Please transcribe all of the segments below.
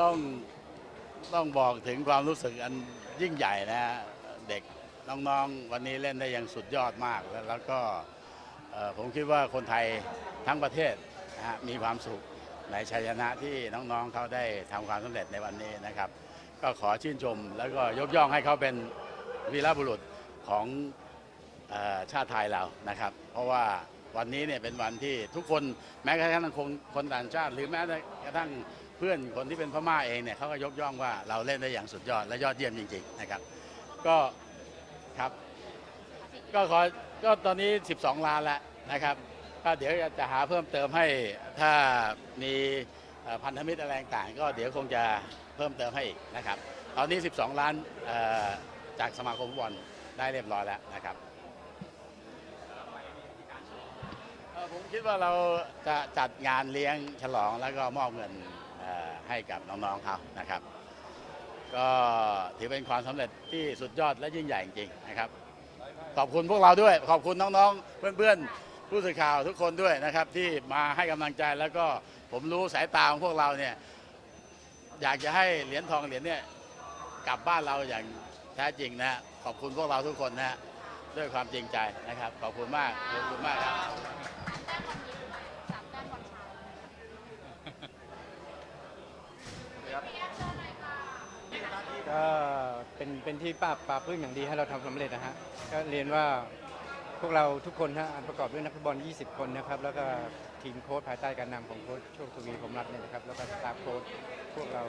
ต้องต้องบอกถึงความรู้สึกอันยิ่งใหญ่นะฮะเด็กน้องๆ วันนี้เล่นได้อย่างสุดยอดมาก แล้วแล้วก็เอ่อผมคิดว่าคนไทยทั้งประเทศนะฮะมีความสุขในชัยชนะที่น้องๆเขาได้ทำความสำเร็จในวันนี้นะครับ ก็ขอชื่นชม แล้วก็ยกย่องให้เขาเป็นวีรบุรุษของเออชาติไทยเรานะครับ เพราะว่าวันนี้เนี่ยเป็นวันที่ทุกคนแม้กระทั่งคนคนต่างชาติ หรือแม้กระทั่ง พื่อนคนที่เป็นพม่าเองเนี่ยเขาก็ยกย่องว่าเราเล่นได้อย่างสุดยอดและยอดเยี่ยมจริง ๆ นะครับ ก็ครับ ก็ขอก็ตอนนี้ 12 ล้านแล้วนะครับก็เดี๋ยวจะหาเพิ่มเติมให้ถ้ามีพันธมิตรอะไรต่างก็เดี๋ยวคงจะเพิ่มเติมให้อีกนะครับ ตอนนี้ 12 ล้านจากสมาคมฟุตบอลได้เรียบร้อยแล้วนะครับผมคิดว่าเราจะจัดงานเลี้ยงฉลองแล้วก็มอบเงิน ให้กับน้องๆเขานะครับ ก็ถือเป็นความสำเร็จที่สุดยอดและยิ่งใหญ่จริงๆนะครับ ขอบคุณพวกเราด้วย ขอบคุณน้องๆ เพื่อนๆ ผู้สื่อข่าวทุกคนด้วยนะครับ ที่มาให้กำลังใจแล้วก็ผมรู้สายตาของพวกเราเนี่ยอยากจะให้เหรียญทองเหรียญเนี่ยกลับบ้านเราอย่างแท้จริงนะขอบคุณพวกเราทุกคนนะฮะด้วยความจริงใจนะครับ ขอบคุณมากขอบคุณมากครับ เป็นที่ปราบปราบปลื้มอย่างดีให้เราทำสำเร็จนะฮะก็เรียนว่าพวกเราทุกคนฮะอันประกอบด้วยนักฟุตบอล 20 คนนะครับ แล้วก็ทีมโค้ชภายใต้การนำของโค้ชโชคทวีผมรัตน์เนี่ยนะครับ แล้วก็สตาฟโค้ชพวกเรา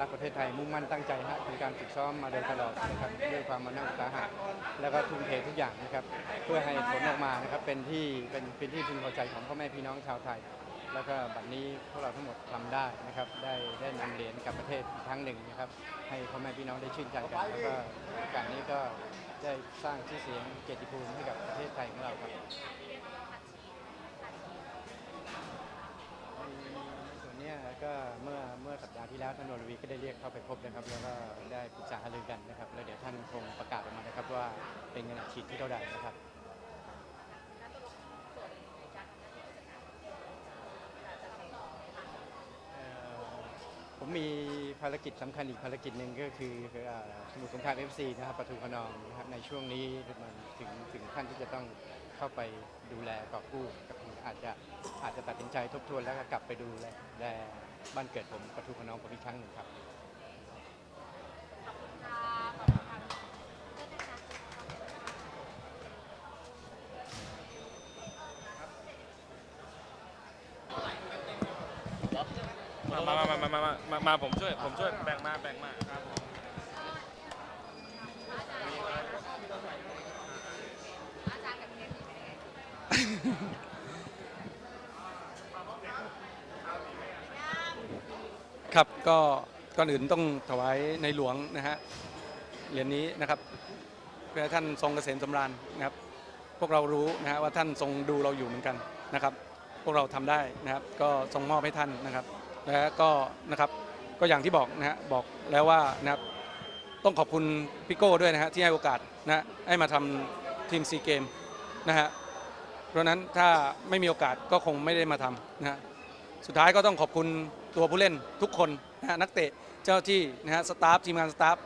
รักประเทศไทยมุ่งมั่นตั้งใจฮะเป็นการฝึกซ้อมมาโดยตลอดนะครับด้วยความมานะอุตสาหะแล้วก็ทุ่มเททุกอย่างนะครับ เพื่อให้ผลออกมานะครับเป็นที่เป็นเป็นที่พึงพอใจของพ่อแม่พี่น้องชาวไทย แล้วก็บัดนี้พวกเราทั้งหมดทำได้นะครับได้ได้นำเหรียญกลับประเทศอีกครั้งหนึ่งนะครับให้พ่อแม่พี่น้องได้ชื่นใจกันแล้วก็โอกาสนี้ก็ได้สร้างชื่อเสียงเกียรติภูมิให้กับประเทศไทยของเราครับในส่วนเนี้ยก็เมื่อเมื่อสัปดาห์ที่แล้วท่านวรวีก็ได้เรียกเข้าไปพบนะครับ แล้วก็ได้ปรึกษาหารือกันนะครับแล้วเดี๋ยวท่านคงประกาศออกมานะครับว่าเป็นเงินอัดฉีดที่เท่าใดนะครับ เอ่อ ผมมีภารกิจสำคัญอีกภารกิจหนึ่งก็คือสมุทรสงคราม FC นะครับประตูขนองนะครับในช่วงนี้มันถึงถึงขั้นที่จะต้องเข้าไปดูแลกอบกู้กับอาจจะอาจจะตัดสินใจทบทวนแล้วก็กลับไปดูแลบ้านเกิดผมประตูขนองผมอีกครั้งหนึ่งครับ มามามามามามาผมช่วย ผมช่วย แบ่งมา แบ่งมาครับครับก็ก่อนอื่นต้องถวายในหลวงนะฮะเหรียญนี้นะครับเพื่อท่านทรงเกษมสำราญนะครับ พวกเรารู้นะฮะว่าท่านทรงดูเราอยู่เหมือนกันนะครับ พวกเราทำได้นะครับ ก็ทรงมอบให้ท่านนะครับ แล้วก็นะครับก็อย่างที่บอกนะฮะบอกแล้วว่านะครับต้องขอบคุณพี่โก้ด้วยนะฮะที่ให้โอกาสนะฮะให้มาทำทีมซีเกมนะฮะเพราะนั้นถ้าไม่มีโอกาสก็คงไม่ได้มาทำนะฮะสุดท้ายก็ต้องขอบคุณตัวผู้เล่นทุกคนนะฮะนักเตะเจ้าที่นะฮะสตาฟทีมงานสตาฟ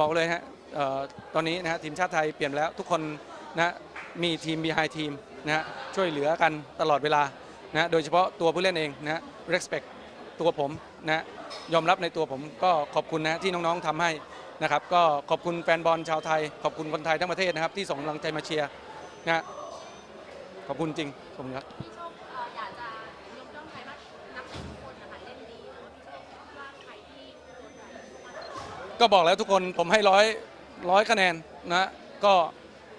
บอกเลยฮะเอ่อตอนนี้นะฮะทีมชาติไทยเปลี่ยนแล้วทุกคนนะมีทีม behind ทีมนะฮะช่วยเหลือกันตลอดเวลานะฮะโดยเฉพาะตัวผู้เล่นเองนะฮะ respect ตัวผมนะฮะยอมรับในตัวผมก็ขอบคุณนะที่น้องๆทำให้นะครับ ก็ขอบคุณแฟนบอลชาวไทย ขอบคุณคนไทยทั้งประเทศนะครับ ที่ส่งกำลังใจมาเชียร์นะขอบคุณจริงขอบคุณครับพี่โชคเอ่ออยาะก็บบก็บอกแล้วทุกคนผมให้ร้อยร้อยคะแนนนะก็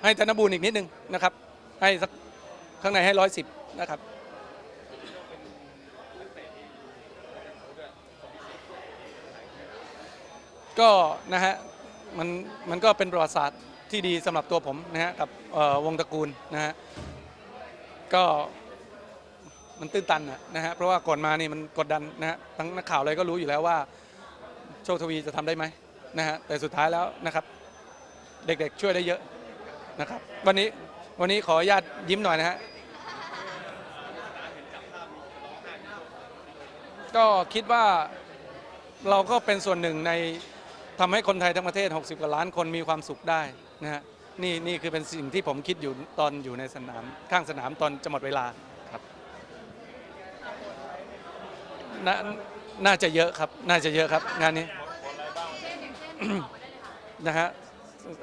ให้ธนบูรณ์อีกนิดนึงนะครับ ให้สักข้างในให้ร้อยสิบนะครับ ก็นะฮะมันมันก็เป็นประวัติศาสตร์ที่ดีสำหรับตัวผมนะฮะกับเอ่อวงตระกูลนะฮะก็มันตื้นตันอะนะฮะเพราะว่าก่อนมานี่มันกดดันนะฮะทั้งนักข่าวอะไรก็รู้อยู่แล้วว่าโชคทวีจะทำได้ไหมนะฮะแต่สุดท้ายแล้วนะครับ เด็กๆช่วยได้เยอะนะครับ วันนี้วันนี้ขออนุญาตยิ้มหน่อยนะฮะก็คิดว่าเราก็เป็นส่วนหนึ่งใน ทำให้คนไทยทั้งประเทศ 60 กว่าล้านคนมีความสุขได้นะฮะนี่นี่คือเป็นสิ่งที่ผมคิดอยู่ตอนอยู่ในสนามข้างสนามตอนจะหมดเวลาครับนาน่าจะเยอะครับ น่าจะเยอะครับ งานนี้เช่นอย่างเช่นบอกมาได้เลยค่ะนะฮะ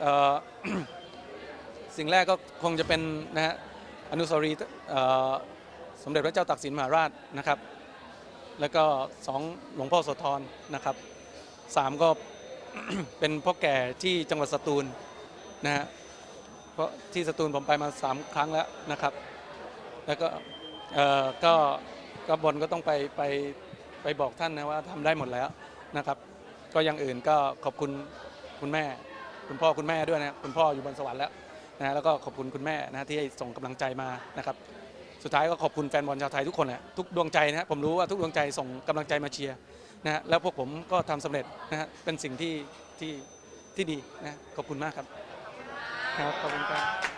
เอ่อสิ่งแรกก็คงจะเป็นนะฮะอนุสาวรีย์เอ่อสมเด็จพระเจ้าตากสินมหาราชนะครับ แล้วก็สองหลวงพ่อโสธรนะครับสามก็ เป็นพ่อแก่ที่จังหวัดสตูลนะฮะเพราะที่สตูลผมไปมาสามครั้งแล้วนะครับ แล้วก็เอ่อก็ก็บนก็ต้องไปไปไปบอกท่านนะว่าทำได้หมดแล้วนะครับ ก็อย่างอื่นก็ขอบคุณคุณแม่ คุณพ่อคุณแม่ด้วยนะคุณพ่ออยู่บนสวรรค์แล้วนะฮะแล้วก็ขอบคุณคุณแม่นะที่ส่งกำลังใจมานะครับ สุดท้ายก็ขอบคุณแฟนบอลชาวไทยทุกคนแหละทุกดวงใจนะฮะผมรู้ว่าทุกดวงใจส่งกำลังใจมาเชียร์ นะฮะแล้วพวกผมก็ทำสำเร็จนะฮะเป็นสิ่งที่ที่ที่ดีนะขอบคุณมากครับครับขอบคุณครับ